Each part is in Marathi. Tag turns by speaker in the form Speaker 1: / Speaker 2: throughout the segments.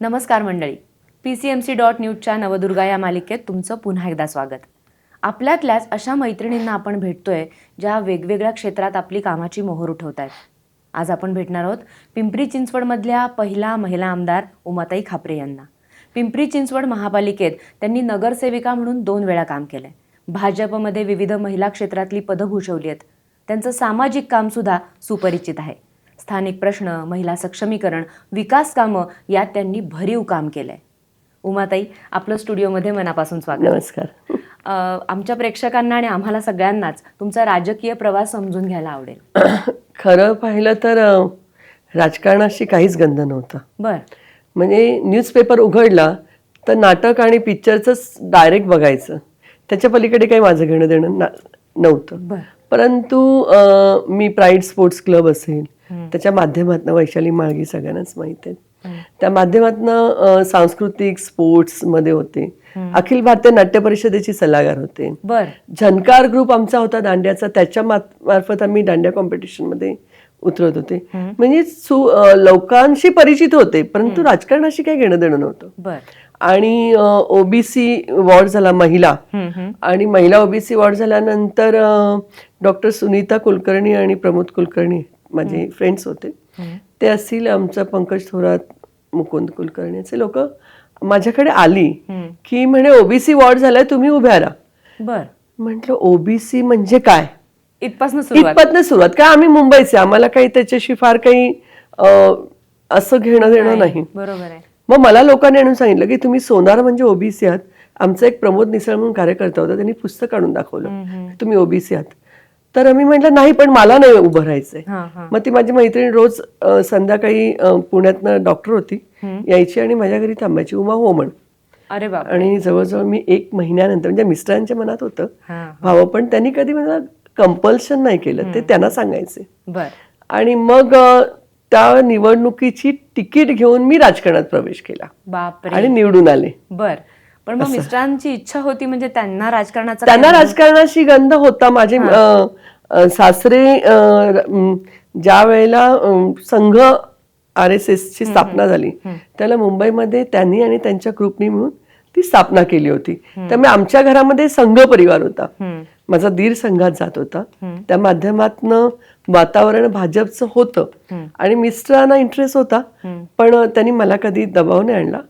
Speaker 1: नमस्कार मंडळी. P C M C dot न्यूजच्या नवदुर्गा या मालिकेत तुमचं पुन्हा एकदा स्वागत. आपल्यातल्याच अशा मैत्रिणींना आपण भेटतोय ज्या वेगवेगळ्या क्षेत्रात आपली कामाची मोहर उठवत आहेत आज आपण भेटणार आहोत पिंपरी चिंचवडमधल्या पहिला महिला आमदार उमाताई खापरे यांना. पिंपरी चिंचवड महापालिकेत त्यांनी नगरसेविका म्हणून दोन वेळा काम केलंय. भाजपमध्ये विविध महिला क्षेत्रातली पदं भूषवली आहेत. त्यांचं सामाजिक कामसुद्धा सुपरिचित आहे. स्थानिक प्रश्न महिला सक्षमीकरण विकास कामं यात त्यांनी भरीव काम केलंय. उमाताई आपलं स्टुडिओमध्ये मनापासून स्वागत.
Speaker 2: नमस्कार.
Speaker 1: आमच्या प्रेक्षकांना आणि आम्हाला सगळ्यांनाच तुमचा राजकीय प्रवास समजून घ्यायला आवडेल.
Speaker 2: खरं पाहिलं तर राजकारणाशी काहीच गंध नव्हता.
Speaker 1: बर.
Speaker 2: म्हणजे न्यूजपेपर उघडला तर नाटक आणि पिक्चरचंच डायरेक्ट बघायचं. त्याच्या पलीकडे काही माझं घेणं देणं नव्हतं.
Speaker 1: बर.
Speaker 2: परंतु मी प्राईड स्पोर्ट्स क्लब असेल त्याच्या माध्यमातून वैशाली माळगी सगळ्यांनाच माहीत आहेत. त्या माध्यमातून सांस्कृतिक स्पोर्ट्समध्ये होते. अखिल भारतीय नाट्य परिषदेची सल्लागार होते.
Speaker 1: बर.
Speaker 2: झनकार ग्रुप आमचा होता दांड्याचा. त्याच्या मार्फत आम्ही दांड्या कॉम्पिटिशनमध्ये उतरत होते. म्हणजे लोकांशी परिचित होते परंतु राजकारणाशी काही घेणं देणं नव्हतं. आणि ओबीसी वॉर्ड झाला महिला. आणि महिला ओबीसी वॉर्ड झाल्यानंतर डॉक्टर सुनीता कुलकर्णी आणि प्रमोद कुलकर्णी माझे फ्रेंड्स होते. ते असतील आमचं पंकज थोरात मुकुंद कुलकर्णी असे लोक माझ्याकडे आली. की म्हणे ओबीसी वॉर्ड झालाय तुम्ही उभ्या राहा.
Speaker 1: बर.
Speaker 2: म्हटलं ओबीसी म्हणजे काय?
Speaker 1: इथपासून सुरुवात.
Speaker 2: इथपातनं सुरुवात. काय आम्ही मुंबईचे आम्हाला काही त्याच्याशी फार काही असं घेणं देणं नाही
Speaker 1: बरोबर आहे.
Speaker 2: मग मला लोकांनी आणून सांगितलं की तुम्ही सोनार म्हणजे ओबीसी आहात. आमचा एक प्रमोद निसळ म्हणून कार्यकर्ता होता. त्यांनी पुस्तक काढून दाखवलं. तुम्ही ओबीसी आहात. तर आम्ही म्हटलं नाही पण मला नाही उभं राहायचंय.
Speaker 1: हा हा.
Speaker 2: मग ती माझी मैत्रीण रोज संध्याकाळी पुण्यातनं डॉक्टर होती. यायची आणि माझ्या घरी थांबायची. उमा हो म्हण.
Speaker 1: अरे बाप
Speaker 2: आणि जवळजवळ मी एक महिन्यानंतर म्हणजे मिस्टरांच्या मनात होतं.
Speaker 1: हा
Speaker 2: भावं पण त्यांनी कधी मला कंपल्शन नाही केलं. ते त्यांना सांगायचे. आणि मग त्या निवडणुकीची तिकीट घेऊन मी राजकारणात प्रवेश केला. आणि निवडून आले.
Speaker 1: बर. पण मग मिस्टरांची इच्छा होती म्हणजे त्यांना राजकारणाचा
Speaker 2: त्यांना राजकारणाशी गंध होता. माझे सासरे ज्या वेळेला संघ आर एस एस ची स्थापना झाली त्याला मुंबईमध्ये त्यांनी आणि त्यांच्या ग्रुपनी मिळून ती स्थापना केली होती. त्यामुळे आमच्या घरामध्ये संघ परिवार होता. माझा दीर संघात जात होता. त्या माध्यमातनं वातावरण भाजपचं होतं. आणि मिस्टरांना इंटरेस्ट होता. पण त्यांनी मला कधी दबाव नाही आणला.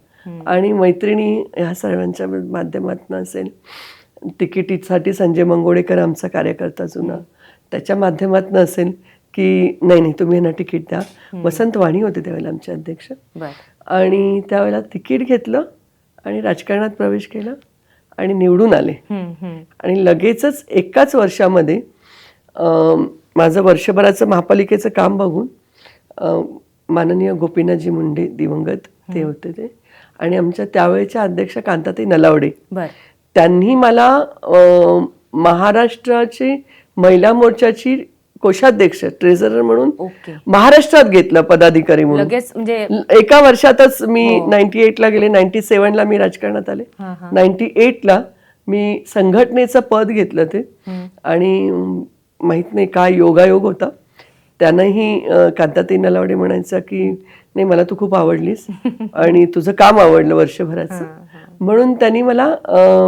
Speaker 2: आणि मैत्रिणी ह्या सर्वांच्या माध्यमातून असेल तिकिटीसाठी संजय मंगोळेकर आमचा कार्यकर्ता जुना. त्याच्या माध्यमातून असेल की नाही नाही तुम्ही यांना तिकीट द्या. वसंत वाणी होते त्यावेळेला आमचे अध्यक्ष. आणि त्यावेळेला तिकीट घेतलं आणि राजकारणात प्रवेश केला आणि निवडून आले. आणि लगेचच एकाच वर्षामध्ये माझं वर्षभराचं महापालिकेचं काम बघून माननीय गोपीनाथजी मुंडे दिवंगत ते होते ते. आणि आमच्या त्यावेळेच्या अध्यक्ष कांताताई नलावडे. त्यांनी मला महाराष्ट्राची महिला मोर्चाची कोषाध्यक्ष ट्रेझरर म्हणून महाराष्ट्रात घेतलं पदाधिकारी म्हणून.
Speaker 1: म्हणजे
Speaker 2: एका वर्षातच मी नाईन्टी एटला गेले नाईन्टी सेवनला मी राजकारणात आले.
Speaker 1: हा, हा.
Speaker 2: नाईन्टी एटला मी संघटनेचं पद घेतलं ते. आणि माहीत नाही काय योगायोग होता. त्यानंही कांताताई नलावडे म्हणायचं की नाही मला तू खूप आवडलीस आणि तुझं काम आवडलं वर्षभराचं. म्हणून त्यांनी मला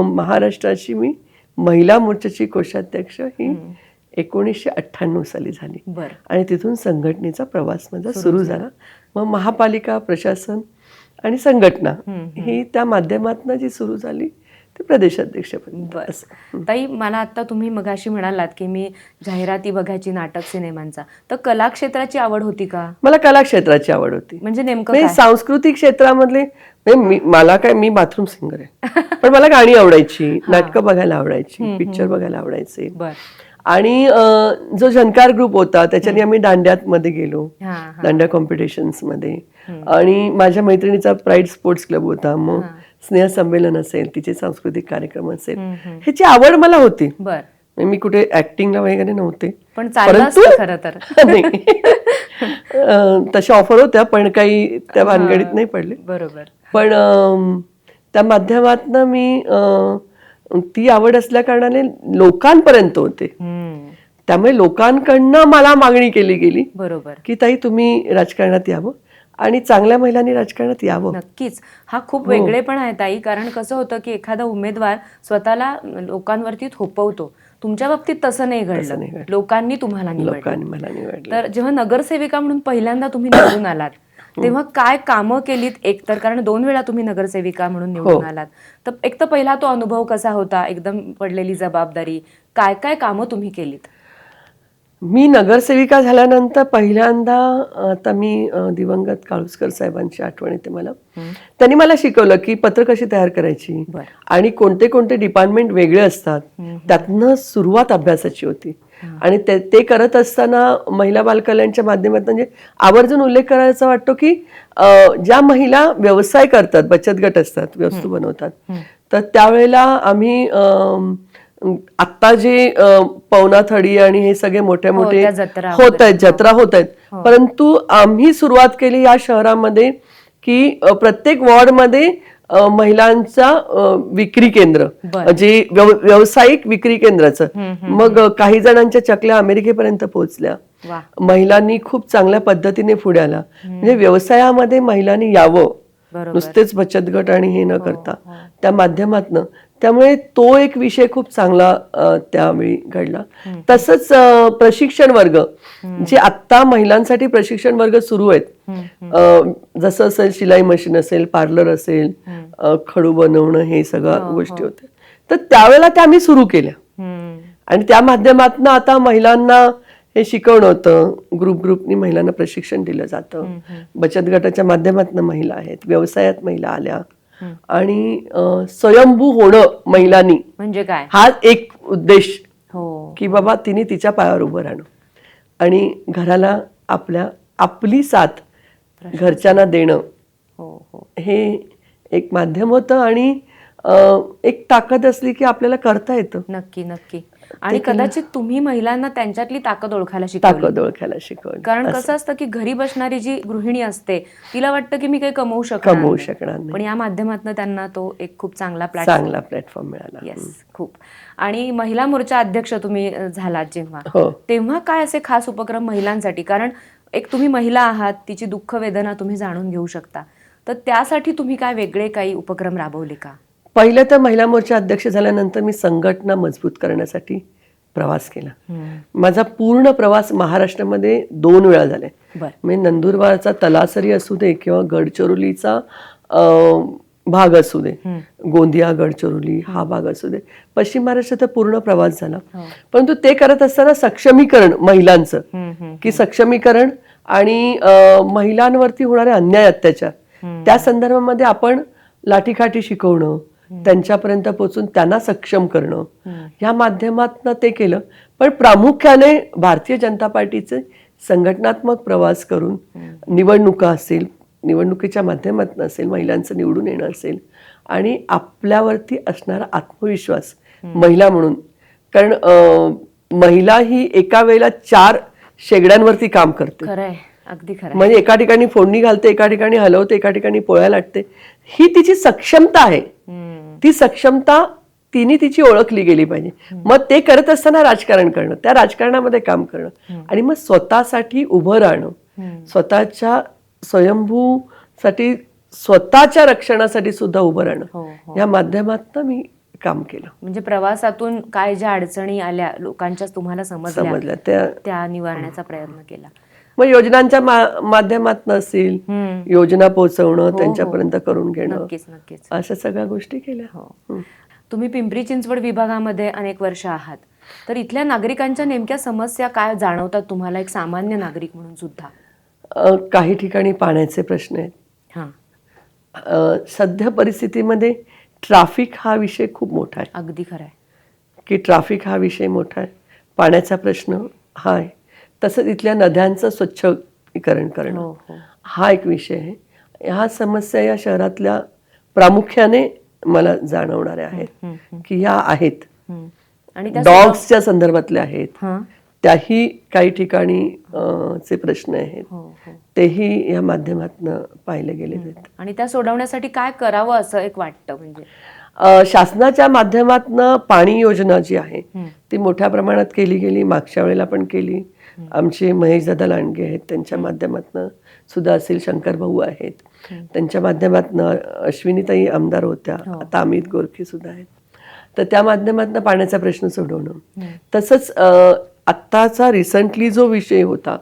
Speaker 2: महाराष्ट्राची मी महिला मोर्चाची कोषाध्यक्ष ही एकोणीसशे अठ्ठ्याण्णव साली झाली. आणि तिथून संघटनेचा प्रवास माझा सुरू झाला. मग महापालिका प्रशासन आणि संघटना ही त्या माध्यमातून जी सुरू झाली ते प्रदेशाध्यक्ष
Speaker 1: बस ताई मला आता तुम्ही मगाशी म्हणालात की मी जाहिराती बघायची नाटक सिनेमांचा. तर कला क्षेत्राची आवड होती का?
Speaker 2: मला कला क्षेत्राची आवड होती.
Speaker 1: म्हणजे नेमकं
Speaker 2: म्हणजे सांस्कृतिक क्षेत्रामधले मी मला काय मी बाथरूम सिंगर आहे. पण मला गाणी आवडायची नाटकं बघायला आवडायची पिक्चर बघायला आवडायचे. आणि जो झनकार ग्रुप होता त्याच्याने आम्ही दांड्यात मध्ये गेलो दांड्या कॉम्पिटिशन्समध्ये आणि माझ्या मैत्रिणीचा प्राईड स्पोर्ट्स क्लब होता मग स्नेह संमेलन असेल तिचे सांस्कृतिक कार्यक्रम असेल ह्याची आवड मला होती.
Speaker 1: बर.
Speaker 2: मी कुठे ऍक्टिंगला वगैरे नव्हते.
Speaker 1: पण खरं तर.
Speaker 2: नाही. तशा ऑफर होत्या पण काही त्या भानगडीत नाही पडले.
Speaker 1: बरोबर.
Speaker 2: पण त्या माध्यमातनं मी ती आवड असल्या कारणाने लोकांपर्यंत होते. त्यामुळे लोकांकडनं मला मागणी केली गेली.
Speaker 1: बरोबर.
Speaker 2: की ताई तुम्ही राजकारणात यावं आणि चांगल्या महिलांनी राजकारणात यावं.
Speaker 1: नक्कीच. हा खूप
Speaker 2: हो.
Speaker 1: वेगळेपण आहे ताई. कारण कसं होतं की एखादा उमेदवार स्वतःला लोकांवरती थोपवतो. तुमच्या बाबतीत तसं नाही घडलं. लोकांनी तुम्हाला निवडलं.
Speaker 2: लोकांनी मला निवडलं.
Speaker 1: तर जेव्हा नगरसेविका म्हणून पहिल्यांदा तुम्ही निवडून आलात तेव्हा काय कामं केलीत? एक तर कारण दोन वेळा तुम्ही नगरसेविका म्हणून निवडून
Speaker 2: हो.
Speaker 1: आलात. तर एक तर पहिला तो अनुभव कसा होता? एकदम पडलेली जबाबदारी. काय काय कामं तुम्ही केलीत?
Speaker 2: मी नगरसेविका झाल्यानंतर पहिल्यांदा आता मी दिवंगत काळुसकर साहेबांची आठवण येते मला. त्यांनी मला शिकवलं की पत्र कशी तयार करायची. आणि कोणते कोणते डिपार्टमेंट वेगळे असतात त्यातनं सुरुवात अभ्यासाची होती. आणि ते ते करत असताना महिला बालकल्याणच्या माध्यमातून म्हणजे आवर्जून उल्लेख करायचा वाटतो की ज्या महिला व्यवसाय करतात बचत गट असतात वस्तू बनवतात तर त्यावेळेला आम्ही आत्ता जे अ, पवना थडी आणि हे सगळे मोठे मोठे
Speaker 1: हो,
Speaker 2: होत आहेत जत्रा होत आहेत. परंतु आम्ही सुरुवात केली या शहरामध्ये की प्रत्येक वॉर्डमध्ये महिलांचा विक्री केंद्र. जे व्यव- व्यावसायिक विक्री केंद्राचं. मग काही जणांच्या चकल्या अमेरिकेपर्यंत पोहोचल्या. महिलांनी खूप चांगल्या पद्धतीने पुढे आला. म्हणजे व्यवसायामध्ये महिलांनी यावं. नुसतेच बचत गट आणि हे न करता. त्या माध्यमातनं त्यामुळे तो एक विषय खूप चांगला त्यावेळी घडला. तसंच प्रशिक्षण वर्ग. जे आत्ता महिलांसाठी प्रशिक्षण वर्ग सुरू आहेत. जसं असेल शिलाई मशीन असेल पार्लर असेल खडू बनवणं हे सगळ्या गोष्टी होत्या. तर त्यावेळेला त्या आम्ही सुरू केल्या. आणि त्या माध्यमातून आता महिलांना हे शिकवणं होतं. ग्रुप ग्रुपनी महिलांना प्रशिक्षण दिलं जातं. बचत गटाच्या माध्यमातून महिला आहेत व्यवसायात महिला आल्या. आणि स्वयंभू होणं महिलांनी
Speaker 1: म्हणजे काय?
Speaker 2: हा एक उद्देश
Speaker 1: हो.
Speaker 2: की बाबा तिने तिच्या पायावर उभं राहणं. आणि घराला आपल्या आपली साथ घरच्यांना देणं.
Speaker 1: हो हो.
Speaker 2: हे एक माध्यम होतं आणि एक ताकद असली की आपल्याला करता येतं.
Speaker 1: नक्की नक्की. आणि कदाचित तुम्ही महिलांना त्यांच्यातली ताकद ओळखायला शिकवली.
Speaker 2: ताकद ओळखायला शिकवली.
Speaker 1: कारण कसं असतं की घरी बसणारी जी गृहिणी असते तिला वाटतं की मी काही कमवू शकणार
Speaker 2: कमवू. शकणार नाही.
Speaker 1: पण या माध्यमातून त्यांना तो एक खूप चांगला प्लॅटफॉर्म
Speaker 2: चांगला प्लॅटफॉर्म मिळाला.
Speaker 1: येस खूप. आणि महिला मोर्चा अध्यक्ष तुम्ही अ, झालात जेव्हा.
Speaker 2: हो.
Speaker 1: तेव्हा काय असे खास उपक्रम महिलांसाठी? कारण एक तुम्ही महिला आहात तिची दुःख वेदना तुम्ही जाणून घेऊ शकता. तर त्यासाठी तुम्ही काय वेगळे काही उपक्रम राबवले का?
Speaker 2: पहिलं तर महिला मोर्चा अध्यक्ष झाल्यानंतर मी संघटना मजबूत करण्यासाठी प्रवास केला. माझा पूर्ण प्रवास महाराष्ट्रामध्ये दोन वेळा झालाय. म्हणजे नंदुरबारचा तलासरी असू दे किंवा गडचिरोलीचा भाग असू दे गोंदिया गडचिरोली हा भाग असू दे. पश्चिम महाराष्ट्राचा पूर्ण प्रवास झाला. परंतु ते करत असताना सक्षमीकरण महिलांचं. की सक्षमीकरण आणि महिलांवरती होणारे अन्याय अत्याचार. त्या संदर्भामध्ये आपण लाठीकाठी शिकवणं त्यांच्यापर्यंत पोहोचून त्यांना सक्षम करणं. या माध्यमातनं ते केलं. पण प्रामुख्याने भारतीय जनता पार्टीचे संघटनात्मक प्रवास करून निवडणुका असेल निवडणुकीच्या माध्यमातून असेल महिलांचं निवडून येणं असेल आणि आपल्यावरती असणारा आत्मविश्वास महिला म्हणून. कारण महिला ही एका वेळेला चार शेगड्यांवरती काम करते.
Speaker 1: अगदी खरंय.
Speaker 2: म्हणजे एका ठिकाणी फोडणी घालते एका ठिकाणी हलवते एका ठिकाणी पोळ्या लाटते. ही तिची सक्षमता आहे. ती सक्षमता तिने तिची ओळखली गेली पाहिजे. मग ते करत असताना राजकारण करणं त्या राजकारणामध्ये काम करणं आणि मग स्वतःसाठी उभं राहणं. स्वतःच्या स्वयंभूसाठी स्वतःच्या रक्षणासाठी सुद्धा उभं राहणं.
Speaker 1: हो हो.
Speaker 2: या माध्यमातून मी काम केलं.
Speaker 1: म्हणजे प्रवासातून काय ज्या अडचणी आल्या लोकांच्या तुम्हाला समजल्या
Speaker 2: समजलं त्या
Speaker 1: त्या निवारण्याचा प्रयत्न केला.
Speaker 2: मग योजनांच्या मा- माध्यमातून असतील
Speaker 1: हम्म.
Speaker 2: योजना पोहोचवणं त्यांच्यापर्यंत करून घेणं.
Speaker 1: नक्कीच नक्कीच.
Speaker 2: अशा सगळ्या गोष्टी केल्या.
Speaker 1: हो. तुम्ही पिंपरी चिंचवड विभागामध्ये अनेक वर्ष आहात. तर इथल्या नागरिकांच्या नेमक्या समस्या काय जाणवतात तुम्हाला एक सामान्य नागरिक म्हणून सुद्धा?
Speaker 2: काही ठिकाणी पाण्याचे प्रश्न आहेत.
Speaker 1: हा.
Speaker 2: सध्या परिस्थितीमध्ये ट्राफिक हा विषय खूप मोठा आहे.
Speaker 1: अगदी खरं आहे.
Speaker 2: की ट्राफिक हा विषय मोठा आहे. पाण्याचा प्रश्न हा आहे. तसंच इथल्या नद्यांचं स्वच्छीकरण करणं.
Speaker 1: हो हो.
Speaker 2: हा एक विषय आहे. ह्या समस्या या शहरातल्या प्रामुख्याने मला जाणवणाऱ्या आहेत की ह्या आहेत.
Speaker 1: आणि त्या
Speaker 2: डॉग्सच्या संदर्भातल्या आहेत. त्याही काही ठिकाणी चे प्रश्न आहेत.
Speaker 1: हो
Speaker 2: तेही या माध्यमातून पाहिले गेलेले आहेत.
Speaker 1: आणि त्या सोडवण्यासाठी काय करावं असं एक वाटतं म्हणजे?
Speaker 2: शासनाच्या माध्यमातनं पाणी योजना जी आहे ती मोठ्या प्रमाणात केली गेली मागच्या वेळेला पण केली. आमचे महेशदादा लांडगे आहेत त्यांच्या माध्यमातनं सुद्धा असेल शंकर भाऊ आहेत. त्यांच्या माध्यमातनं अश्विनीताई आमदार होत्या आता अमित गोरखे सुद्धा आहेत. तर त्या माध्यमातनं पाण्याचा प्रश्न सोडवणं. तसंच आत्ताचा रिसंटली जो विषय होता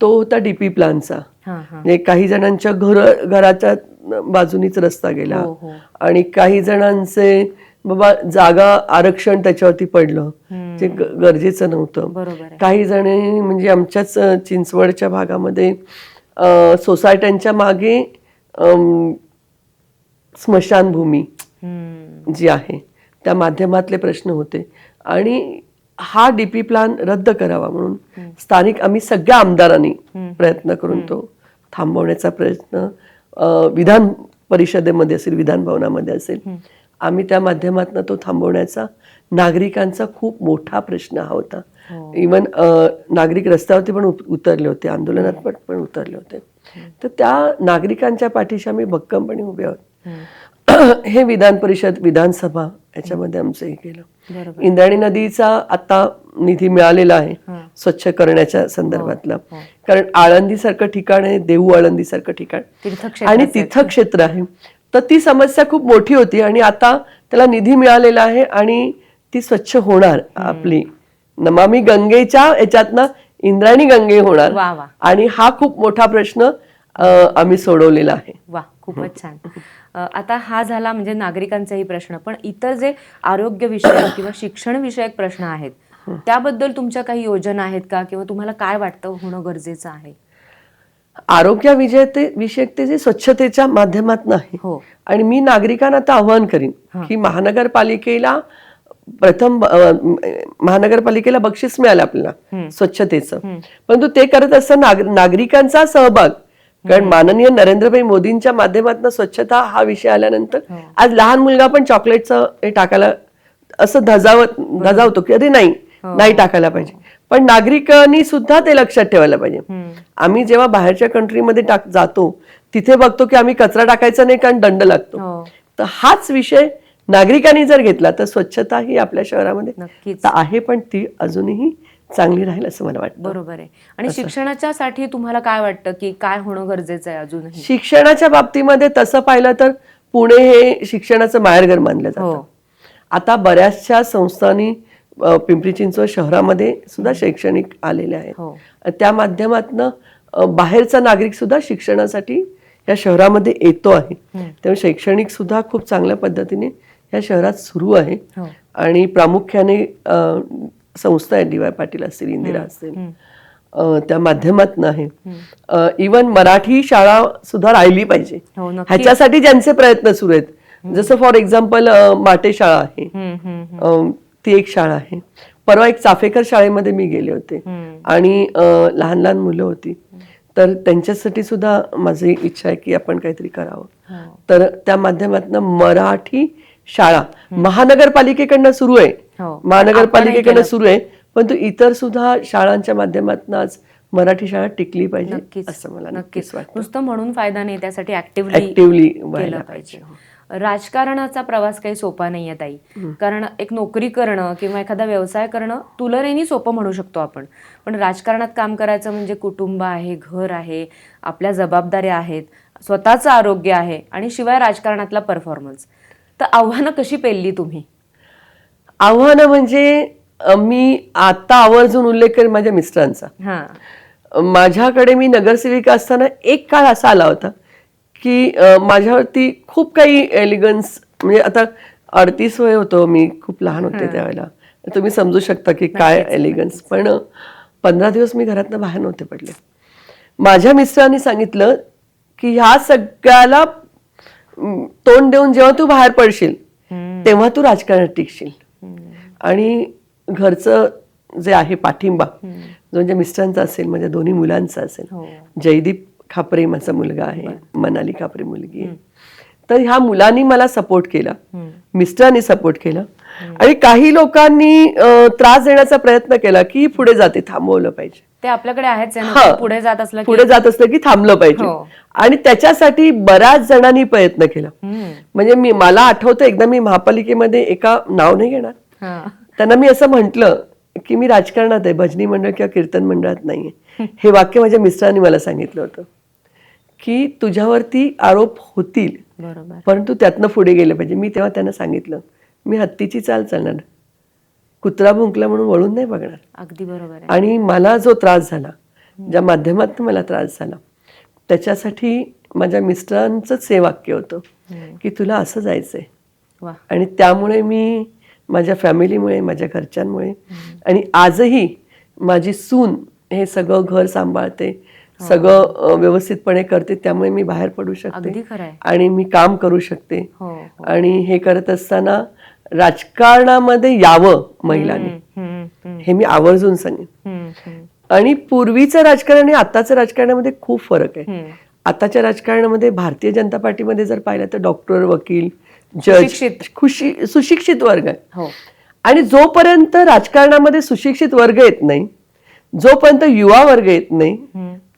Speaker 2: तो होता डीपी प्लानचा
Speaker 1: हा हा.
Speaker 2: म्हणजे काही जणांच्या घर घराच्या बाजूनीच रस्ता गेला.
Speaker 1: हो, हो.
Speaker 2: आणि काही जणांचे बाबा जागा आरक्षण त्याच्यावरती पडलं. जे ग- गरजेचं नव्हतं. काही जणी म्हणजे आमच्याच चिंचवडच्या भागामध्ये सोसायट्यांच्या मागे स्मशानभूमी. जी आहे त्या माध्यमातले प्रश्न होते. आणि हा डीपी प्लान रद्द करावा म्हणून स्थानिक आम्ही सगळ्या आमदारांनी प्रयत्न करून तो थांबवण्याचा प्रयत्न विधान परिषदेमध्ये असेल विधान भवनामध्ये असेल आम्ही त्या माध्यमातून तो थांबवण्याचा नागरिकांचा खूप मोठा प्रश्न हा होता. इवन नागरिक रस्त्यावरती पण उत- उतरले होते आंदोलनात पण पण उतरले होते. तर त्या नागरिकांच्या पाठीशी आम्ही भक्कमपणे उभे आहोत. हे विधान परिषद विधानसभा याच्यामध्ये आमचं हे केलं. इंद्रायणी नदीचा आता निधी मिळालेला आहे स्वच्छ करण्याच्या संदर्भातला. कारण आळंदी सारखं ठिकाण आहे देऊ आळंदी सारखं ठिकाण आणि तीर्थक्षेत्र आहे. तर ती समस्या खूप मोठी होती आणि आता त्याला निधी मिळालेला आहे आणि ती स्वच्छ होणार आपली. नमामी गंगेच्या याच्यातनं इंद्रायणी गंगे होणार.
Speaker 1: वा वा.
Speaker 2: आणि हा खूप मोठा प्रश्न आम्ही सोडवलेला आहे.
Speaker 1: वा खूपच छान. आता हा झाला म्हणजे नागरिकांचाही प्रश्न. पण इतर जे आरोग्य विषयक किंवा शिक्षण विषयक प्रश्न आहेत त्याबद्दल तुमच्या काही योजना आहेत का? किंवा तुम्हाला काय वाटतं होणं गरजेचं आहे?
Speaker 2: आरोग्य विजयते विषयकतेचे स्वच्छतेच्या माध्यमातून आहे.
Speaker 1: हो.
Speaker 2: आणि मी नागरिकांना आता आवाहन करीन की महानगरपालिकेला प्रथम महानगरपालिकेला बक्षीस मिळालं आपल्याला स्वच्छतेचं. परंतु ते करत असताना नाग- नागरिकांचा सहभाग कारण माननीय नरेंद्रभाई मोदींच्या माध्यमातून स्वच्छता हा विषय आल्यानंतर आज लहान मुलगा पण चॉकलेटचं हे टाकायला असं धजावत धजावतो की अरे नाही नाही टाकायला पाहिजे. पण नागरिकांनी सुद्धा ते लक्षात ठेवायला पाहिजे. आम्ही जेव्हा बाहेरच्या कंट्रीमध्ये टाक जातो तिथे बघतो की आम्ही कचरा टाकायचा नाही कारण दंड लागतो.
Speaker 1: हो.
Speaker 2: तर हाच विषय नागरिकांनी जर घेतला तर स्वच्छता ही आपल्या शहरामध्ये
Speaker 1: नक्कीच.
Speaker 2: आहे पण ती अजूनही चांगली राहील असं मला वाटतं.
Speaker 1: बरोबर आहे. आणि शिक्षणाच्या साठी तुम्हाला काय वाटतं की काय होणं गरजेचं आहे अजूनही?
Speaker 2: शिक्षणाच्या बाबतीमध्ये तसं पाहिलं तर पुणे हे शिक्षणाचं माहेरघर मानलं
Speaker 1: हो.
Speaker 2: जातं आता बऱ्याचशा संस्थांनी पिंपरी चिंचवड शहरामध्ये सुद्धा शैक्षणिक आलेले आहेत.
Speaker 1: हो.
Speaker 2: त्या माध्यमातनं बाहेरचा नागरिक सुद्धा शिक्षणासाठी या शहरामध्ये येतो आहे. त्यामुळे शैक्षणिक सुद्धा खूप चांगल्या पद्धतीने या शहरात सुरू आहे.
Speaker 1: हो.
Speaker 2: आणि प्रामुख्याने संस्था आहे डी वाय पाटील असतील इंदिरा असतील त्या माध्यमातनं आहे. इवन मराठी शाळा सुद्धा राहिली पाहिजे.
Speaker 1: हो
Speaker 2: ह्याच्यासाठी ज्यांचे प्रयत्न सुरू आहेत. जसं फॉर एक्झाम्पल माटे शाळा आहे. ती एक शाळा आहे. परवा एक चाफेकर शाळेमध्ये मी गेले होते. आणि लहान लहान मुलं होती. तर त्यांच्यासाठी सुद्धा माझी इच्छा आहे की आपण काहीतरी करावं.
Speaker 1: हो.
Speaker 2: तर त्या माध्यमातून मराठी शाळा. महानगरपालिकेकडनं सुरू आहे.
Speaker 1: हो.
Speaker 2: महानगरपालिकेकडनं सुरू आहे. परंतु इतर सुद्धा शाळांच्या माध्यमातून आज मराठी शाळा टिकली पाहिजे असं मला
Speaker 1: नक्कीच.
Speaker 2: वाटतं.
Speaker 1: नुसतं म्हणून फायदा नाही त्यासाठी ऍक्टिव्हली
Speaker 2: व्हायला
Speaker 1: पाहिजे. राजकारणाचा प्रवास काही सोपा नाहीये ताई. कारण एक नोकरी करणं किंवा एखादा व्यवसाय करणं तुलनेने सोपं म्हणू शकतो आपण. पण राजकारणात काम करायचं म्हणजे कुटुंब आहे घर आहे आपल्या जबाबदाऱ्या आहेत स्वतःचं आरोग्य आहे आणि शिवाय राजकारणातला परफॉर्मन्स तर आव्हानं कशी पेलली तुम्ही?
Speaker 2: आव्हानं म्हणजे मी आता आवर्जून उल्लेख करेन माझ्या मिस्टरांचा.
Speaker 1: हा.
Speaker 2: माझ्याकडे मी नगरसेविका असताना एक काळ असा आला होता की माझ्यावरती खूप काही एलिगन्स म्हणजे आता अडतीस वय होतो मी खूप लहान होते त्यावेळेला. तुम्ही समजू शकता की काय एलिगन्स पण पंधरा दिवस मी घरातनं बाहेर नव्हते पडले. माझ्या मिस्टरांनी सांगितलं की ह्या सगळ्याला तोंड देऊन जेव्हा तू बाहेर पडशील तेव्हा तू राजकारणात टिकशील. आणि घरचं जे आहे पाठिंबा जो माझ्या मिस्टरांचा असेल माझ्या दोन्ही मुलांचा असेल.
Speaker 1: हो.
Speaker 2: जयदीप खापरे माझा मुलगा आहे मनाली खापरे मुलगी आहे. तर ह्या मुलांनी मला सपोर्ट केला मिस्टरांनी सपोर्ट केला. आणि काही लोकांनी त्रास देण्याचा प्रयत्न केला की पुढे जाते थांबवलं पाहिजे.
Speaker 1: ते आपल्याकडे आहेच आहे पुढे जात असलं की
Speaker 2: पुढे जात असलं की थांबलं पाहिजे.
Speaker 1: हो.
Speaker 2: आणि त्याच्यासाठी बऱ्याच जणांनी प्रयत्न केला. म्हणजे मी मला आठवतं एकदा मी महापालिकेमध्ये एका नाव नाही घेणार.
Speaker 1: हा.
Speaker 2: त्यांना मी असं म्हंटल की मी राजकारणात आहे भजनी मंडळ किंवा कीर्तन मंडळात नाहीये हे वाक्य माझ्या मिस्टरांनी मला सांगितलं होतं. की तुझ्यावरती आरोप होतील
Speaker 1: बरोबर.
Speaker 2: परंतु त्यातनं पुढे गेलं पाहिजे. मी तेव्हा त्यांना सांगितलं मी हत्तीची चाल चालणार. कुत्रा भुंकला म्हणून वळून नाही बघणार.
Speaker 1: अगदी बरोबर
Speaker 2: आणि मला जो त्रास झाला ज्या माध्यमातून मला त्रास झाला त्याच्यासाठी माझ्या मिस्टरांचंच हे वाक्य होतं. की तुला असं जायचंय. आणि त्यामुळे मी माझ्या फॅमिलीमुळे माझ्या घरच्यांमुळे आणि आजही माझी सून हे सगळं घर सांभाळते सगळं अ, व्यवस्थितपणे करते त्यामुळे मी बाहेर पडू शकते आणि मी काम करू शकते.
Speaker 1: हो हो.
Speaker 2: आणि हे करत असताना राजकारणामध्ये यावं महिलांनी. हे मी आवर्जून सांगेन. आणि पूर्वीचं राजकारण आणि आताचं राजकारणामध्ये खूप फरक आहे. आताच्या राजकारणामध्ये भारतीय जनता पार्टीमध्ये जर पाहिलं तर डॉक्टर वकील जज
Speaker 1: सुशिक्षित.
Speaker 2: खुशी सुशिक्षित वर्ग आहे.
Speaker 1: हो.
Speaker 2: आणि जोपर्यंत राजकारणामध्ये सुशिक्षित वर्ग येत नाही जोपर्यंत युवा वर्ग येत नाही.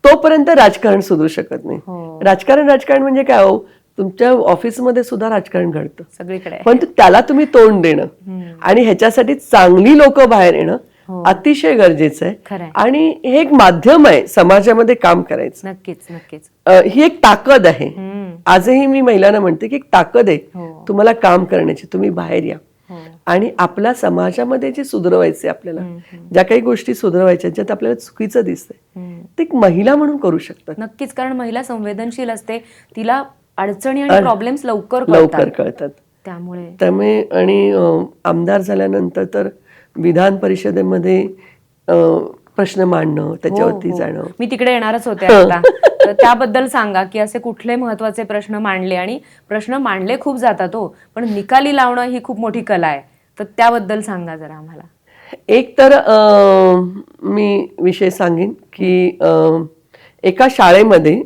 Speaker 2: तोपर्यंत राजकारण सुधरू शकत नाही.
Speaker 1: हो.
Speaker 2: राजकारण राजकारण म्हणजे काय हो? तुमच्या ऑफिसमध्ये सुद्धा राजकारण घडतं
Speaker 1: सगळीकडे.
Speaker 2: परंतु त्याला तुम्ही तोंड देणं. आणि ह्याच्यासाठी चांगली लोक बाहेर येणं
Speaker 1: हो.
Speaker 2: अतिशय गरजेचं आहे. आणि हे एक माध्यम आहे समाजामध्ये काम करायचं
Speaker 1: नक्कीच नक्कीच
Speaker 2: ही एक ताकद आहे. आजही मी महिलांना म्हणते की एक ताकद आहे
Speaker 1: हो
Speaker 2: तुम्हाला काम करण्याची तुम्ही बाहेर या
Speaker 1: हो
Speaker 2: आणि आपल्या समाजामध्ये जे सुधरवायचे आपल्याला ज्या काही गोष्टी सुधरवायच्या ज्यात आपल्याला चुकीचं दिसतंय. ते एक महिला म्हणून करू शकतात
Speaker 1: नक्कीच कारण महिला संवेदनशील असते तिला अडचणी आणि प्रॉब्लेम्स लवकर
Speaker 2: लवकर
Speaker 1: कळतात. त्यामुळे.
Speaker 2: त्यामुळे आणि आमदार झाल्यानंतर तर विधान परिषदेमध्ये प्रश्न मांडणं त्याच्यावरती
Speaker 1: हो, हो.
Speaker 2: जाणं.
Speaker 1: मी तिकडे येणारच होते आता. त्याबद्दल सांगा की असे कुठले महत्त्वाचे प्रश्न मांडले आणि प्रश्न मांडले खूप जातात हो पण निकाली लावणं ही खूप मोठी कला आहे. तर त्याबद्दल सांगा जरा आम्हाला.
Speaker 2: एक तर मी विषय सांगेन की एका शाळेमध्ये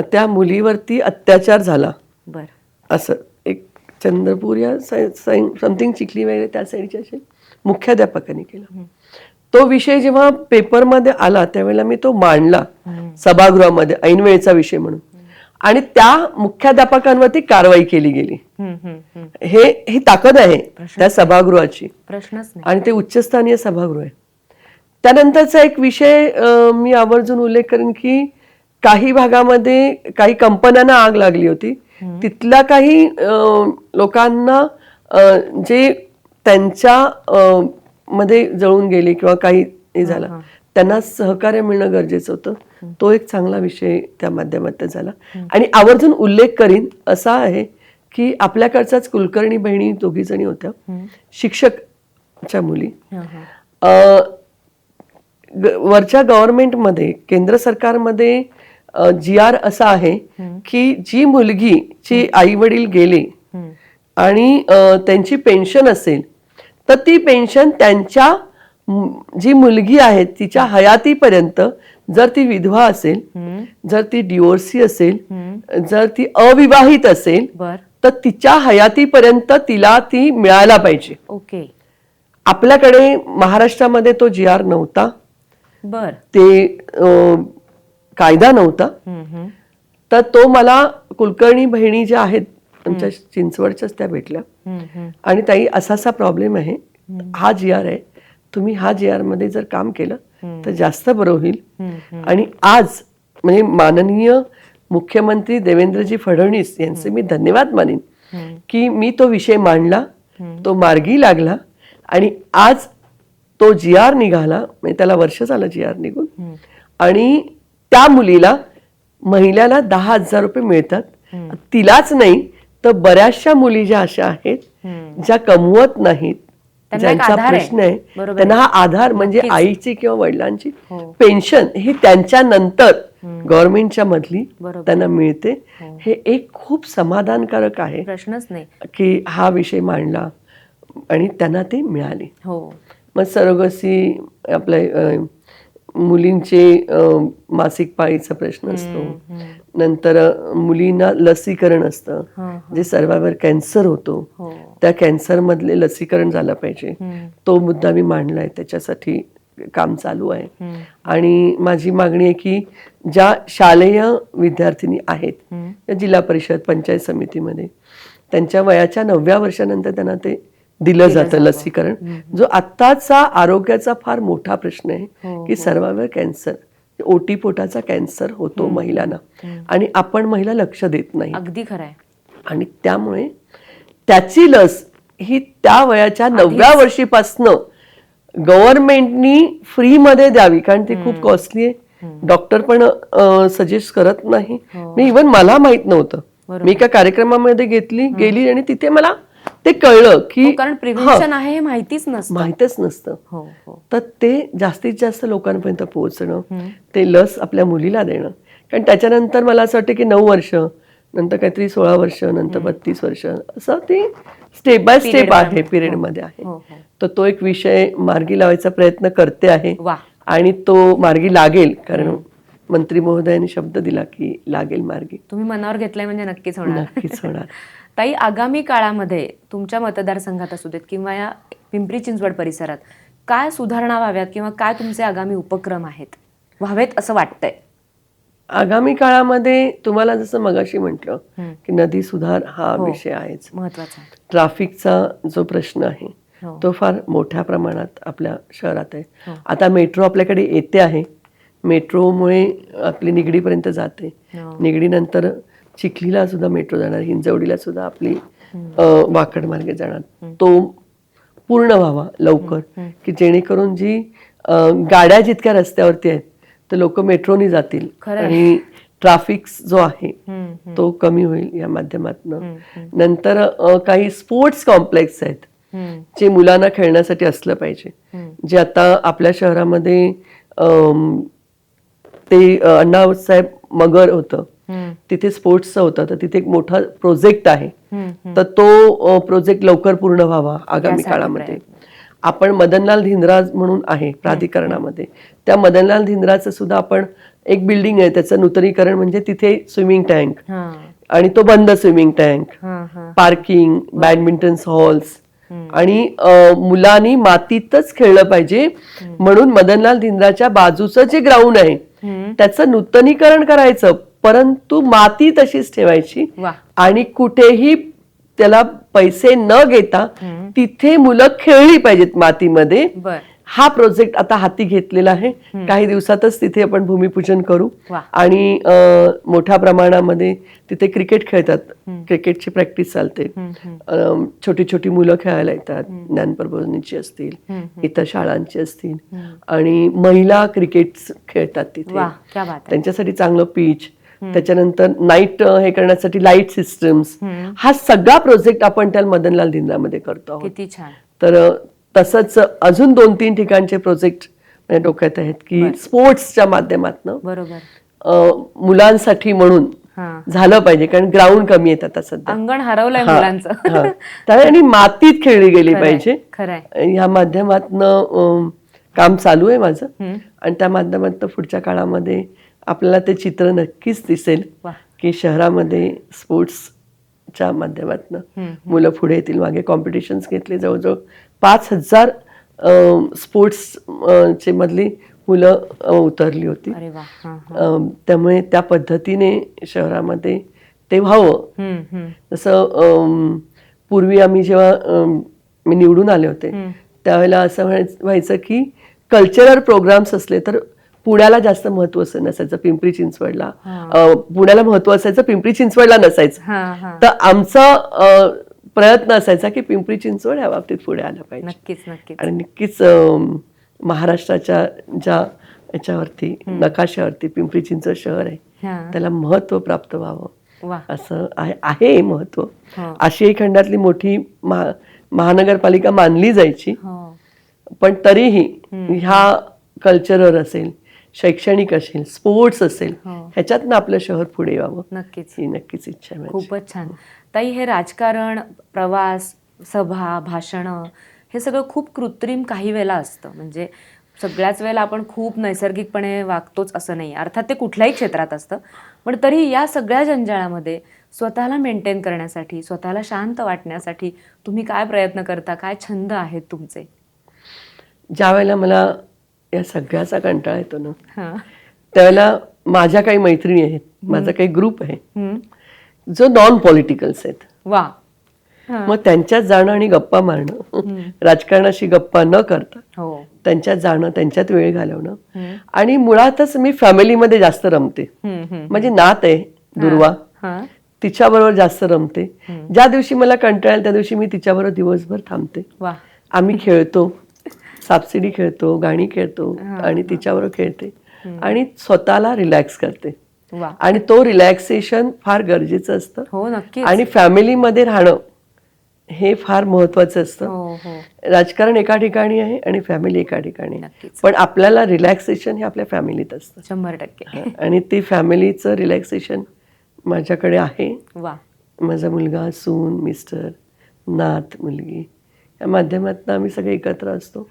Speaker 2: त्या मुलीवरती अत्याचार झाला.
Speaker 1: बर.
Speaker 2: असं एक चंद्रपूर या समथिंग चिखली वगैरे त्या साईडच्या असे मुख्याध्यापकांनी केलं. तो विषय जेव्हा पेपरमध्ये आला त्यावेळेला मी तो मांडला सभागृहामध्ये ऐनवेळचा विषय म्हणून. आणि त्या मुख्याध्यापकांवरती कारवाई केली गेली. हे ही ताकद आहे त्या सभागृहाची. आणि ते उच्चस्थानीय सभागृह आहे. त्यानंतरचा एक विषय मी आवर्जून उल्लेख करेन की काही भागामध्ये काही कंपन्यांना आग लागली होती. तिथल्या काही लोकांना जे त्यांच्या मध्ये जळून गेले किंवा काही हे झालं त्यांना सहकार्य मिळणं गरजेचं होतं. तो एक चांगला विषय त्या माध्यमातून झाला. आणि आवर्जून उल्लेख करीन असा आहे की आपल्याकडच्याच कुलकर्णी बहिणी दोघी जणी होत्या. शिक्षकच्या मुली. वरच्या गव्हर्नमेंटमध्ये केंद्र सरकारमध्ये जी आर असा आहे की जी मुलगी ची आई वडील गेले. आणि त्यांची पेन्शन असेल तर ती पेन्शन त्यांच्या जी मुलगी आहे तिच्या हयातीपर्यंत जर ती विधवा असेल. जर ती डिवोर्सी असेल. जर ती अविवाहित असेल तर तिच्या हयातीपर्यंत तिला ती मिळायला पाहिजे.
Speaker 1: ओके.
Speaker 2: आपल्याकडे महाराष्ट्रामध्ये तो जी आर नव्हता.
Speaker 1: बर.
Speaker 2: ते कायदा नव्हता. तर तो मला कुलकर्णी बहिणी ज्या आहेत आमच्या चिंचवडच्याच त्या भेटल्या. आणि ताई असा असा प्रॉब्लेम आहे. हा जी आर आहे. तुम्ही हा जी आरमध्ये जर काम केलं तर जास्त बरं होईल. आणि आज म्हणजे माननीय मुख्यमंत्री देवेंद्रजी फडणवीस यांचे मी धन्यवाद मानेन. की मी तो विषय मांडला तो मार्गी लागला आणि आज तो जी आर निघाला म्हणजे त्याला वर्ष झालं जी आर निघून. आणि त्या मुलीला महिन्याला दहा हजार रुपये मिळतात. तिलाच नाही तर बऱ्याचशा मुली ज्या अशा आहेत. ज्या कमवत नाहीत ज्यांचा. प्रश्न आहे त्यांना हा आधार म्हणजे आईची किंवा वडिलांची
Speaker 1: हो.
Speaker 2: पेन्शन ही त्यांच्या नंतर गव्हर्नमेंटच्या मधली. त्यांना मिळते. हे. एक खूप समाधानकारक आहे
Speaker 1: प्रश्नच नाही.
Speaker 2: की हा विषय मांडला आणि त्यांना ते मिळाले.
Speaker 1: हो.
Speaker 2: मग सरोगसी आपल्या अ, मुलींचे मासिक पाळीचा प्रश्न असतो. नंतर मुलींना लसीकरण असतं. जे सर्वायवर कॅन्सर होतो
Speaker 1: हो.
Speaker 2: त्या कॅन्सर मधले लसीकरण झालं पाहिजे. तो मुद्दा मी मांडलाय त्याच्यासाठी काम चालू आहे. आणि माझी मागणी आहे की ज्या शालेय विद्यार्थिनी आहेत जिल्हा परिषद पंचायत समितीमध्ये त्यांच्या वयाच्या नवव्या वर्षानंतर त्यांना ते दिलं जातं लसीकरण. जो आत्ताचा आरोग्याचा फार मोठा प्रश्न आहे की सर्वांवर कॅन्सर ओटी पोटाचा कॅन्सर होतो महिलांना. आणि आपण महिला लक्ष देत नाही.
Speaker 1: अगदी खरं आहे.
Speaker 2: आणि त्यामुळे त्याची लस ही त्या वयाच्या नवव्या वर्षीपासनं गव्हर्नमेंटनी फ्रीमध्ये द्यावी कारण ती खूप कॉस्टली आहे. डॉक्टर पण सजेस्ट करत नाही. मी इवन मला माहीत नव्हतं. मी एका कार्यक्रमामध्ये घेतली गेली आणि तिथे मला ते कळलं की
Speaker 1: हो, कारण प्रिव्हेन्शन आहे हे माहितीच नसतं.
Speaker 2: माहितच नसतं.
Speaker 1: हो हो.
Speaker 2: तर ते जास्तीत जास्त लोकांपर्यंत पोहोचणं ते लस आपल्या मुलीला देणं. कारण त्याच्यानंतर मला असं वाटतं की नऊ वर्ष नंतर काहीतरी सोळा वर्ष नंतर बत्तीस वर्ष असं ते स्टेप बाय स्टेप आहे पिरियडमध्ये आहे.
Speaker 1: हो हो.
Speaker 2: तर तो एक विषय मार्गी लावायचा प्रयत्न करते आहे. आणि तो मार्गी लागेल कारण मंत्री महोदयांनी शब्द दिला की लागेल मार्गी.
Speaker 1: तुम्ही मनावर घेतलंय म्हणजे नक्कीच होणार.
Speaker 2: नक्कीच होणार.
Speaker 1: ताई आगामी काळामध्ये तुमच्या मतदारसंघात असू देत किंवा या पिंपरी चिंचवड परिसरात काय सुधारणा व्हाव्यात किंवा काय तुमचे आगामी उपक्रम आहेत? व्हावेत असं वाटतंय.
Speaker 2: आगामी काळामध्ये तुम्हाला जसं मगाशी म्हटलं की नदी सुधार हा विषय आहेच.
Speaker 1: महत्वाचं
Speaker 2: ट्राफिकचा जो प्रश्न आहे
Speaker 1: हो.
Speaker 2: तो फार मोठ्या प्रमाणात आपल्या शहरात आहे. आता मेट्रो आपल्याकडे येते आहे. मेट्रोमुळे आपली निगडीपर्यंत जाते.
Speaker 1: हो.
Speaker 2: निगडीनंतर चिखलीला सुद्धा मेट्रो जाणार हिंजवडीला सुद्धा आपली वाकड मार्गे जाणार. तो पूर्ण व्हावा लवकर की जेणेकरून जी गाड्या जितक्या रस्त्यावरती आहेत तर लोक मेट्रोनी जातील. आणि ट्राफिक जो आहे तो कमी होईल या माध्यमातून. नंतर काही स्पोर्ट्स कॉम्प्लेक्स आहेत जे मुलांना खेळण्यासाठी असलं पाहिजे. जे आता आपल्या शहरामध्ये ते अण्णासाहेब मगर होतं. तिथे स्पोर्ट्सचं होतं तर तिथे एक मोठा प्रोजेक्ट आहे. तर तो प्रोजेक्ट लवकर पूर्ण व्हावा आगामी काळामध्ये. आपण मदनलाल धिंद्राज म्हणून आहे प्राधिकरणामध्ये. त्या मदनलाल धिंद्राचं सुद्धा आपण एक बिल्डिंग आहे त्याचं नूतनीकरण म्हणजे तिथे स्विमिंग टँक. आणि तो बंद swimming tank. Parking badminton halls. आणि मुलांनी मातीतच खेळलं पाहिजे. म्हणून मदनलाल धिंद्राच्या बाजूचं जे ग्राउंड आहे. त्याचं नूतनीकरण करायचं. परंतु माती तशीच ठेवायची. आणि कुठेही त्याला पैसे न घेता तिथे मुलं खेळली पाहिजेत मातीमध्ये. हा प्रोजेक्ट आता हाती घेतलेला आहे. काही दिवसातच तिथे आपण भूमिपूजन करू. आणि मोठ्या प्रमाणामध्ये तिथे क्रिकेट खेळतात. क्रिकेटची प्रॅक्टिस चालते. छोटी छोटी मुलं खेळायला येतात. ज्ञानप्रबोधनीची असतील इतर शाळांची असतील. आणि महिला क्रिकेट खेळतात तिथे. त्यांच्यासाठी चांगलं पीच त्याच्यानंतर नाईट हे करण्यासाठी लाइट सिस्टम्स हा सगळा प्रोजेक्ट आपण त्या मदनलाल धिंद्रामध्ये करतो आहोत.
Speaker 1: किती छान.
Speaker 2: तर तसंच अजून दोन तीन ठिकाणचे प्रोजेक्ट डोक्यात आहेत की स्पोर्ट्सच्या माध्यमातून.
Speaker 1: बरोबर.
Speaker 2: मुलांसाठी म्हणून झालं पाहिजे कारण ग्राउंड कमी आहेत आता सध्या.
Speaker 1: अंगण हरवलंय मुलांचं.
Speaker 2: आणि मातीत खेळली गेली पाहिजे. ह्या माध्यमातनं काम चालू आहे माझं. आणि त्या माध्यमातून पुढच्या काळामध्ये आपल्याला ते चित्र नक्कीच दिसेल की शहरामध्ये स्पोर्ट्सच्या माध्यमातून मुलं पुढे येतील. मागे कॉम्पिटिशन्स घेतले. जवळजवळ पाच हजार स्पोर्ट्स चे मधली मुलं उतरली होती. त्यामुळे त्या पद्धतीने शहरामध्ये ते व्हावं. जसं पूर्वी आम्ही जेव्हा मी निवडून आले होते त्यावेळेला असं व्हायचं की कल्चरल प्रोग्राम्स असले तर पुण्याला जास्त महत्त्व नसायचं पिंपरी चिंचवडला. पुण्याला महत्त्व असायचं पिंपरी चिंचवडला नसायचं.
Speaker 1: हा हा.
Speaker 2: तर आमचा प्रयत्न असायचा की पिंपरी चिंचवड या बाबतीत पुढे आलं पाहिजे.
Speaker 1: नक्कीच नक्कीच.
Speaker 2: आणि नक्कीच महाराष्ट्राच्या ज्या याच्यावरती नकाशावरती पिंपरी चिंचवड शहर आहे
Speaker 1: हा.
Speaker 2: त्याला महत्त्व प्राप्त व्हावं. असं आहे महत्त्व
Speaker 1: हो.
Speaker 2: आशियाई खंडातली मोठी महा महानगरपालिका मानली जायची.
Speaker 1: हो.
Speaker 2: पण तरीही ह्या कल्चरवर असेल शैक्षणिक असेल स्पोर्ट्स असेल
Speaker 1: हो.
Speaker 2: ह्याच्यातनं आपलं शहर पुढे यावं.
Speaker 1: नक्कीच.
Speaker 2: ही नक्कीच इच्छा आहे.
Speaker 1: खूपच छान. ताई हे राजकारण प्रवास सभा भाषणं हे सगळं खूप कृत्रिम काही वेळेला असतं. म्हणजे सगळ्याच वेळेला आपण खूप नैसर्गिकपणे वागतोच असं नाही. अर्थात ते कुठल्याही क्षेत्रात असतं. पण तरी या सगळ्या जंजाळामध्ये स्वतःला मेंटेन करण्यासाठी स्वतःला शांत वाटण्यासाठी तुम्ही काय प्रयत्न करता? काय छंद आहेत तुमचे?
Speaker 2: ज्या वेळेला मला या सगळ्याचा कंटाळा येतो ना.
Speaker 1: हां.
Speaker 2: त्यावेळेला माझ्या काही मैत्रिणी आहेत माझा काही ग्रुप आहे. जो नॉन पॉलिटिकल्स आहेत.
Speaker 1: वा.
Speaker 2: मग त्यांच्यात जाणं आणि गप्पा मारणं राजकारणाशी गप्पा न करता
Speaker 1: हो.
Speaker 2: त्यांच्यात जाणं त्यांच्यात वेळ घालवणं. आणि मुळातच मी फॅमिलीमध्ये जास्त रमते. माझी नात आहे दुर्वा. तिच्याबरोबर जास्त रमते. ज्या दिवशी मला कंटाळेल त्या दिवशी मी तिच्याबरोबर दिवसभर थांबते. आम्ही खेळतो. सापसिडी खेळतो गाणी खेळतो आणि तिच्याबरोबर खेळते. आणि स्वतःला रिलॅक्स करते. आणि तो रिलॅक्सेशन फार गरजेचं असतं.
Speaker 1: हो नक्की
Speaker 2: आणि फॅमिलीमध्ये राहणं हे फार महत्वाचं असतं.
Speaker 1: हो हो.
Speaker 2: राजकारण एका ठिकाणी आहे आणि फॅमिली एका ठिकाणी पण आपल्याला रिलॅक्सेशन हे आपल्या फॅमिलीत असतं.
Speaker 1: शंभर टक्के.
Speaker 2: आणि ते फॅमिलीचं रिलॅक्सेशन माझ्याकडे आहे. माझा मुलगा सून मिस्टर नात मुलगी या माध्यमातून आम्ही सगळे एकत्र असतो.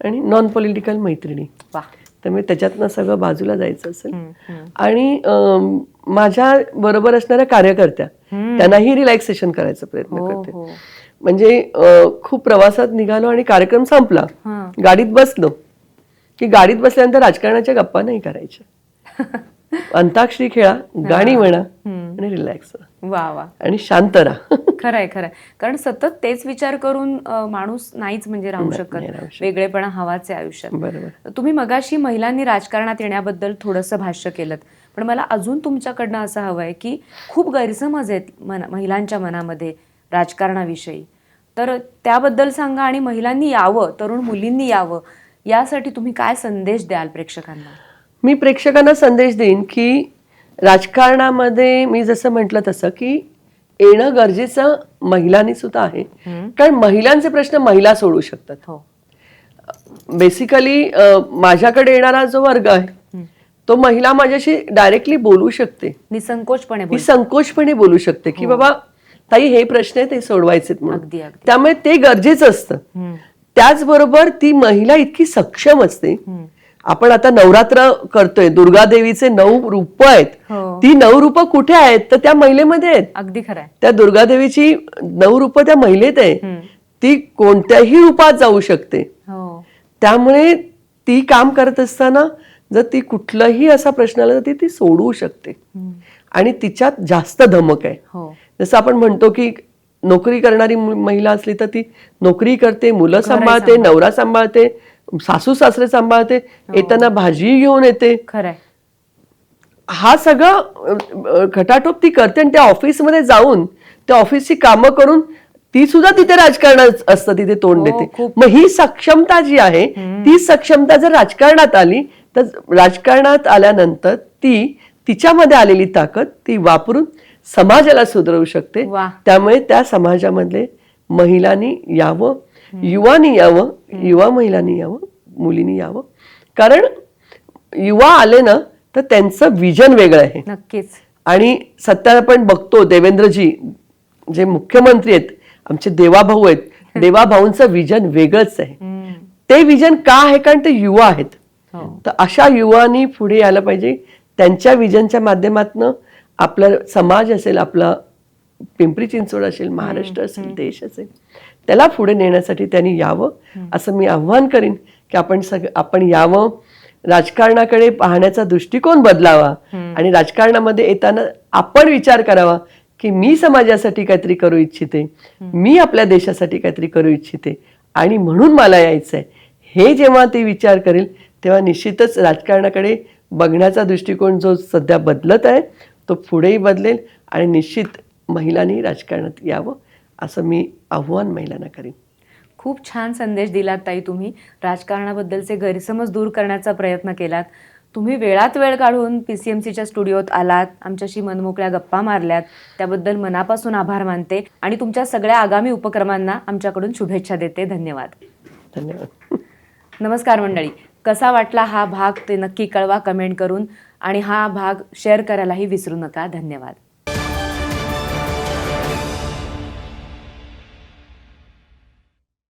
Speaker 2: आणि नॉन पॉलिटिकल मैत्रिणी त्यामुळे त्याच्यातनं सगळं बाजूला जायचं असेल. आणि माझ्या बरोबर असणाऱ्या कार्यकर्त्या. त्यांनाही रिलॅक्सेशन करायचा प्रयत्न
Speaker 1: हो
Speaker 2: करते.
Speaker 1: हो.
Speaker 2: म्हणजे खूप प्रवासात निघालो आणि कार्यक्रम संपला. गाडीत बसलो. की गाडीत बसल्यानंतर राजकारणाच्या गप्पा नाही करायच्या. अंताक्षरी खेळा गाणी म्हणा. आणि रिलॅक्स
Speaker 1: वा वा.
Speaker 2: आणि शांत राहा.
Speaker 1: खरंय खरंय. कारण सतत तेच विचार करून माणूस नाहीच म्हणजे राहू शकत. वेगळेपणा हवाच आयुष्यात.
Speaker 2: बरोबर.
Speaker 1: तुम्ही मगाशी महिलांनी राजकारणात येण्याबद्दल थोडंसं भाष्य केलं पण मला अजून तुमच्याकडनं असं हवं आहे की खूप गैरसमज आहेत मन महिलांच्या मनामध्ये राजकारणाविषयी. तर त्याबद्दल सांगा आणि महिलांनी यावं तरुण मुलींनी यावं यासाठी तुम्ही काय संदेश द्याल प्रेक्षकांना?
Speaker 2: मी प्रेक्षकांना संदेश देईन की राजकारणामध्ये मी जसं म्हटलं तसं की येणं गरजेचं महिलांनी सुद्धा आहे. कारण महिलांचे प्रश्न महिला सोडू शकतात.
Speaker 1: हो.
Speaker 2: बेसिकली माझ्याकडे येणारा जो वर्ग आहे. तो महिला माझ्याशी डायरेक्टली बोलू शकते.
Speaker 1: निसंकोचपणे
Speaker 2: ही
Speaker 1: बोल
Speaker 2: संकोचपणे बोलू शकते की बाबा ताई हे प्रश्न आहे ते सोडवायचेत म्हणून. त्यामुळे ते गरजेचं असतं. त्याचबरोबर ती महिला इतकी सक्षम असते. आपण आता नवरात्र करतोय. दुर्गा देवीचे नऊ रूप आहेत.
Speaker 1: हो.
Speaker 2: ती नऊ रूप कुठे आहेत? तर त्या महिलेमध्ये आहेत.
Speaker 1: अगदी खरंय
Speaker 2: त्या दुर्गादेवीची नऊ रूप त्या महिलेत आहे. ती कोणत्याही रूपात जाऊ शकते.
Speaker 1: हो.
Speaker 2: त्यामुळे ती काम करत असताना जर ती कुठलाही असा प्रश्न आला तर ती ती सोडवू शकते. आणि तिच्यात जास्त धमक आहे.
Speaker 1: हो.
Speaker 2: जसं आपण म्हणतो की नोकरी करणारी महिला असली तर ती नोकरी करते मुलं सांभाळते. नवरा सांभाळते. सासू सासरे सांभाळते येताना भाजी घेऊन येते.
Speaker 1: खरंय.
Speaker 2: हा सगळं खटाटोप ती करते आणि त्या ऑफिसमध्ये जाऊन त्या ऑफिसची कामं करून ती सुद्धा तिथे राजकारणात असतं तिथे तोंड
Speaker 1: हो,
Speaker 2: देते. मग ही सक्षमता जी आहे ती सक्षमता जर राजकारणात आली तर राजकारणात आल्यानंतर ती तिच्यामध्ये आलेली ताकद ती वापरून समाजाला सुधरवू शकते. त्यामुळे त्या समाजामधले महिलांनी यावं युवानी यावं युवा महिलांनी यावं मुलींनी यावं. कारण युवा आले ना तर त्यांचं विजन वेगळं आहे.
Speaker 1: नक्कीच.
Speaker 2: आणि सध्या आपण बघतो देवेंद्रजी जे मुख्यमंत्री आहेत आमचे देवाभाऊ आहेत देवाभाऊंचं विजन वेगळंच आहे. ते विजन का आहे? कारण ते युवा आहेत.
Speaker 1: हो.
Speaker 2: तर अशा युवांनी पुढे यायला पाहिजे. त्यांच्या विजनच्या माध्यमातनं आपला समाज असेल आपला पिंपरी चिंचवड असेल महाराष्ट्र असेल देश असेल त्याला पुढे नेण्यासाठी त्यांनी यावं असं मी आव्हान करीन की आपण सग आपण यावं. राजकारणाकडे पाहण्याचा दृष्टिकोन बदलावा आणि राजकारणामध्ये येताना आपण विचार करावा की मी समाजासाठी काहीतरी करू इच्छिते मी आपल्या देशासाठी काहीतरी करू इच्छिते आणि म्हणून मला यायचं आहे हे जेव्हा ते विचार करेल तेव्हा निश्चितच राजकारणाकडे बघण्याचा दृष्टिकोन जो सध्या बदलत आहे तो पुढेही बदलेल आणि निश्चित महिलांनी राजकारणात यावं. असं मी आव्हान महिलांना करीन.
Speaker 1: खूप छान संदेश दिलात ताई तुम्ही. राजकारणाबद्दलचे गैरसमज दूर करण्याचा प्रयत्न केलात. तुम्ही वेळात वेळ काढून पी सी एम सीच्या स्टुडिओत आलात आमच्याशी मनमोकळ्या गप्पा मारल्यात त्याबद्दल मनापासून आभार मानते आणि तुमच्या सगळ्या आगामी उपक्रमांना आमच्याकडून शुभेच्छा देते. धन्यवाद.
Speaker 2: धन्यवाद.
Speaker 1: नमस्कार मंडळी. कसा वाटला हा भाग ते नक्की कळवा कमेंट करून आणि हा भाग शेअर करायलाही विसरू नका. धन्यवाद.